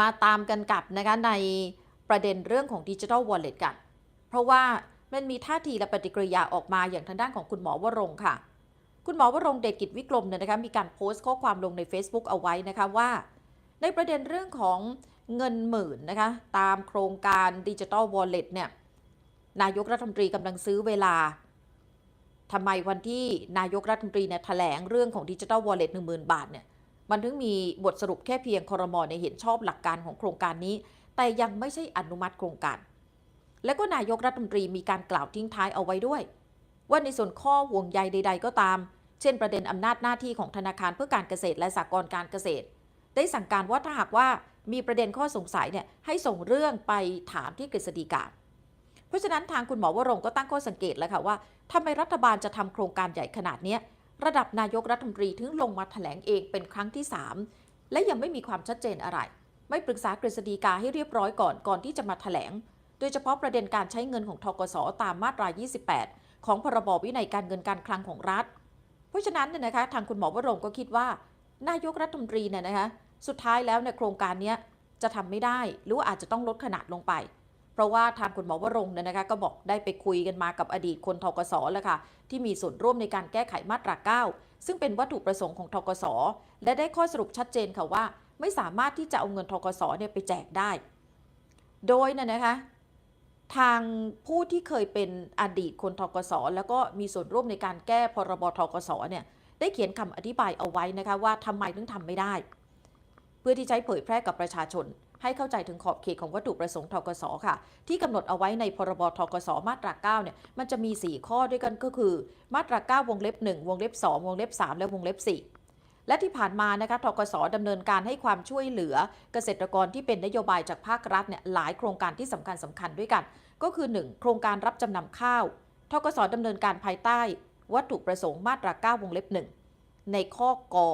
มาตามกันกับนะคะในประเด็นเรื่องของดิจิทัลวอลเล็ตกัน เพราะว่ามันมีท่าทีและปฏิกิริยาออกมาอย่างทางด้านของคุณหมอวรงค่ะ คุณหมอวรงเดชกิจวิกรมเนี่ยนะคะมีการโพสต์ข้อความลงใน Facebook เอาไว้นะคะว่า ในประเด็นเรื่องของเงินหมื่นนะคะตามโครงการดิจิทัลวอลเล็ตเนี่ยนายกรัฐมนตรีกำลังซื้อเวลาทำไมวันที่นายกรัฐมนตรีเนี่ยแถลงเรื่องของดิจิทัลวอลเล็ตหนึ่งหมื่นบาทเนี่ย มันถึงมีบทสรุปแค่เพียงคอรมอในเห็นชอบหลักการของโครงการนี้ แต่ยังไม่ใช่อนุมัติโครงการ และก็นายกรัฐมนตรีมีการกล่าวทิ้งท้ายเอาไว้ด้วย ว่าในส่วนข้อห่วงใยใด ๆ ก็ตาม เช่น ประเด็นอำนาจหน้าที่ของธนาคารเพื่อการเกษตรและสหกรณ์การเกษตร ได้สั่งการว่าถ้าหากว่ามีประเด็นข้อสงสัยเนี่ยให้ส่งเรื่องไปถามที่กฤษฎีกาเพราะฉะนั้นทางคุณหมอวรงก็ตั้งข้อสังเกตแล้วค่ะว่าทำไมรัฐบาลจะทำโครงการใหญ่ขนาดนี้ ระดับนายกรัฐมนตรีถึงลงมาแถลงเองเป็นครั้งที่ 3 และยังไม่มีความชัดเจนอะไร ไม่ปรึกษากฤษฎีกาให้เรียบร้อยก่อนก่อนที่จะมาแถลง โดยเฉพาะประเด็นการใช้เงินของทกสตามมาตรา 28 ของพรบวินัยการเงินการคลังของรัฐ เพราะฉะนั้นเนี่ยนะคะทางคุณหมอวรงก็คิดว่า นายกรัฐมนตรีเนี่ยนะคะสุดท้ายแล้วเนี่ยโครงการนี้จะทำไม่ได้ หรือว่าอาจจะต้องลดขนาดลงไป เพราะว่าทางคุณหมอวรงค์เนี่ยนะคะก็บอกได้ไปคุยกันมากับอดีตคนทกสแล้วค่ะ ที่มีส่วนร่วมในการแก้ไขมาตรา 9 ซึ่งเป็นวัตถุประสงค์ของทกสและได้ข้อสรุปชัดเจนค่ะว่า ไม่สามารถที่จะเอาเงินทกสเนี่ยไปแจกได้ โดยเนี่ยนะคะทางผู้ที่เคยเป็นอดีตคนทกสแล้วก็มีส่วนร่วมในการแก้พรบทกสเนี่ยได้เขียนคำอธิบายเอาไว้นะคะว่าทำไมถึงทำไม่ได้ เพื่อที่จะให้เผยแพร่กับประชาชน ให้เข้าใจถึงขอบเขตของวัตถุประสงค์ทกสค่ะ ที่กำหนดเอาไว้ในพรบทกสมาตรา9เนี่ยมันจะมี 4 ข้อด้วยกันก็คือ มาตรา9วงเล็บ 1 วงเล็บ 2 วงเล็บ 3 และวงเล็บ 4และที่ผ่านมานะคะทกสดำเนินการให้ความช่วยเหลือเกษตรกรที่เป็นนโยบายจากภาครัฐเนี่ยหลายโครงการที่สำคัญสำคัญด้วยกัน ก็คือ 1 โครงการรับจำนำข้าวทกสดำเนินการภายใต้ วัตถุประสงค์มาตรา 9 วงเล็บ 1 ในข้อกอ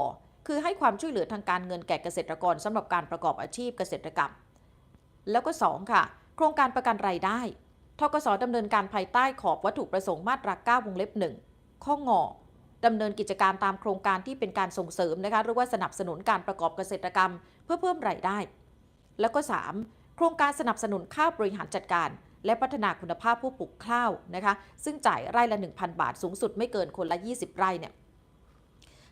คือให้ความช่วยเหลือทางการเงินแก่เกษตรกรสำหรับการประกอบอาชีพเกษตรกรรม แล้วก็ 2 ค่ะ โครงการประกันรายได้ทกสดำเนินการภายใต้ขอบวัตถุประสงค์มาตรา9วงเล็บ 1 ข้องอดำเนินกิจการตามโครงการที่เป็นการส่งเสริมนะคะหรือว่าสนับสนุนการประกอบเกษตรกรรม เพื่อเพิ่มรายได้ แล้วก็ 3 โครงการสนับสนุนข้าวบริหารจัดการ และพัฒนาคุณภาพผู้ปลูกข้าวนะคะซึ่งจ่ายไร่ละ 1,000 บาทสูงสุดไม่เกินคนละ 20 ไร่เนี่ย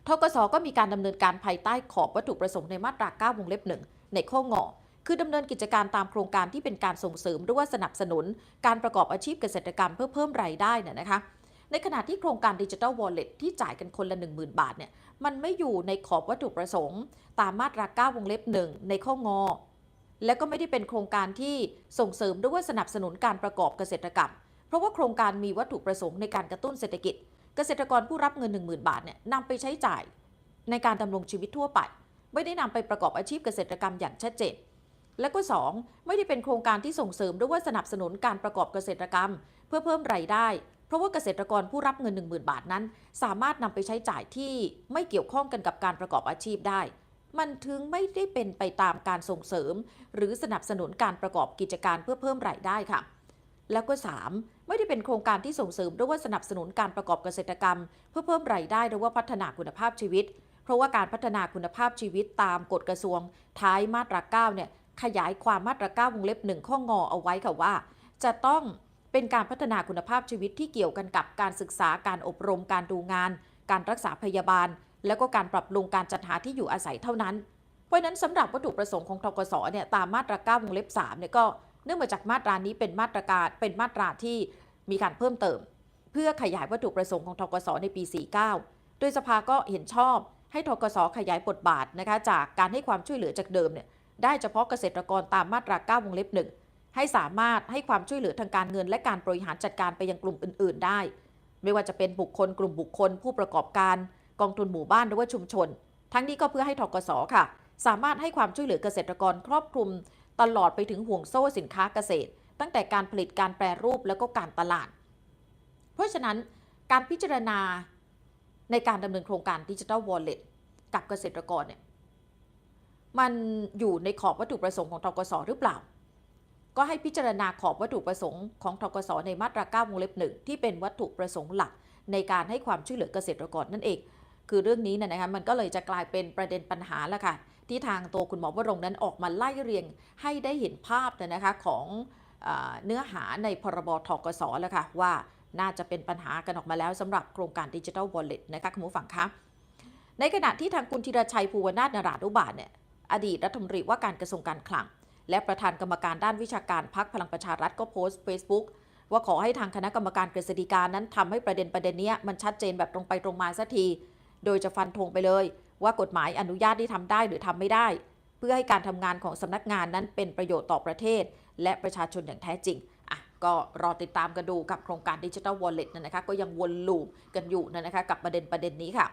ทกสก็มีการดำเนินการภายใต้ขอบวัตถุประสงค์ในมาตรา 9 วงเล็บ1ในข้องอคือดำเนินกิจการตามโครงการที่เป็นการส่งเสริมหรือว่าสนับสนุน การประกอบอาชีพเกษตรกรรมเพื่อเพิ่มรายได้น่ยนะคะ ในขณะที่โครงการดิจิทัลวอลเล็ตที่จ่ายกันคนละ 10,000 บาทเนี่ยมันไม่อยู่ในขอบวัตถุประสงค์ ตามมาตรา 9 วงเล็บ1ในข้องอและก็ไม่ได้เป็นโครงการที่ส่งเสริมหรือว่าสนับสนุนการประกอบเกษตรกรรม เพราะว่าโครงการมีวัตถุประสงค์ในการกระตุ้นเศรษฐกิจ เกษตรกรผู้รับเงิน 10,000 บาทเนี่ยนำไปใช้จ่ายในการดำรงชีวิตทั่วไป ไม่ได้นำไปประกอบอาชีพเกษตรกรรมอย่างชัดเจน และก็ 2 ไม่ได้เป็นโครงการที่ส่งเสริมหรือว่าสนับสนุนการประกอบเกษตรกรรม เพื่อเพิ่มรายได้ เพราะว่าเกษตรกรผู้รับเงิน 10,000 บาทนั้น สามารถนำไปใช้จ่ายที่ไม่เกี่ยวข้องกันกับการประกอบอาชีพได้ มันถึงไม่ได้เป็นไปตามการส่งเสริม หรือสนับสนุนการประกอบกิจการเพื่อเพิ่มรายได้ค่ะ แล้วก็ 3 ไม่ได้เป็นโครงการที่ส่งเสริมหรือว่าสนับสนุนการประกอบเกษตรกรรม เพื่อเพิ่มรายได้หรือว่าพัฒนาคุณภาพชีวิต เพราะว่าการพัฒนาคุณภาพชีวิตตามกฎกระทรวง ท้ายมาตรา 9 เนี่ยขยายความมาตรา 9 วงเล็บ 1 ข้องอเอาไว้ค่ะว่า จะต้องเป็นการพัฒนาคุณภาพชีวิตที่เกี่ยวกันกับการศึกษาการอบรมการดูงาน การรักษาพยาบาล แล้วก็การปรับปรุงการจัดหาที่อยู่อาศัยเท่านั้น เพราะนั้นสำหรับวัตถุประสงค์ของทกสเนี่ยตามมาตรา 9 วงเล็บ 3 เนี่ยก็ เนื่องมาจากมาตรานี้เป็นมาตรการเป็นมาตราที่มีการเพิ่มเติม เพื่อขยายวัตถุประสงค์ของทกสในปี 49 โดยสภาก็เห็นชอบให้ทกสขยายบทบาทนะคะจากการให้ความช่วยเหลือจากเดิมเนี่ยได้เฉพาะเกษตรกรตามมาตรา 9 วงเล็บ1ให้สามารถให้ความช่วยเหลือทางการเงิน และการบริหารจัดการไปยังกลุ่มอื่น ๆ ได้ ไม่ว่าจะเป็นบุคคลกลุ่มบุคคล ผู้ประกอบการ กองทุนหมู่บ้านหรือว่าชุมชน ทั้งนี้ก็เพื่อให้ทกสค่ะ สามารถให้ความช่วยเหลือเกษตรกรครอบคลุม ตลอดไปถึงห่วงโซ่สินค้าเกษตร ตั้งแต่การผลิตการแปรรูปแล้วก็การตลาด เพราะฉะนั้นการพิจารณาในการดำเนินโครงการดิจิทัลวอลเล็ตกับเกษตรกรเนี่ยมันอยู่ในขอบวัตถุประสงค์ของทกสหรือเปล่า ก็ให้พิจารณาขอบวัตถุประสงค์ของทกสในมาตรา9วงเล็บหนึ่งที่เป็นวัตถุประสงค์หลักในการให้ความช่วยเหลือเกษตรกรนั่นเอง คือเรื่องนี้เนี่ยนะคะมันก็เลยจะกลายเป็นประเด็นปัญหาแล้วค่ะ ที่ทางตัวคุณหมอวรงนั้นออกมาไล่เรียงให้ได้เห็นภาพเนี่ยนะคะของเนื้อหาในพรบทกสแล้วค่ะว่าน่าจะเป็นปัญหากันออกมาแล้วสำหรับโครงการดิจิทัลวอลเล็ตนะคะคุณผู้ฟังคะในขณะที่ทางคุณธีรชัยภูวนาถนรานุบาลเนี่ยอดีตรัฐมนตรีว่าการกระทรวงการคลัง และประธานกรรมการด้านวิชาการพักพลังประชารัฐก็โพสต์ Facebook ว่าขอให้ทางคณะกรรมการกฤษฎีกานั้นทำให้ประเด็นประเด็นนี้มันชัดเจนแบบตรงไปตรงมาสักที โดยจะฟันธงไปเลย ว่ากฎหมายอนุญาตที่ทำได้หรือทำไม่ได้ เพื่อให้การทำงานของสำนักงานนั้นเป็นประโยชน์ต่อประเทศ และประชาชนอย่างแท้จริงอะก็รอติดตามกันดูกับโครงการดิจิทัลวอลเล็ตนะคะก็ยังวนลูปกันอยู่นะคะกับประเด็นประเด็นนี้ค่ะ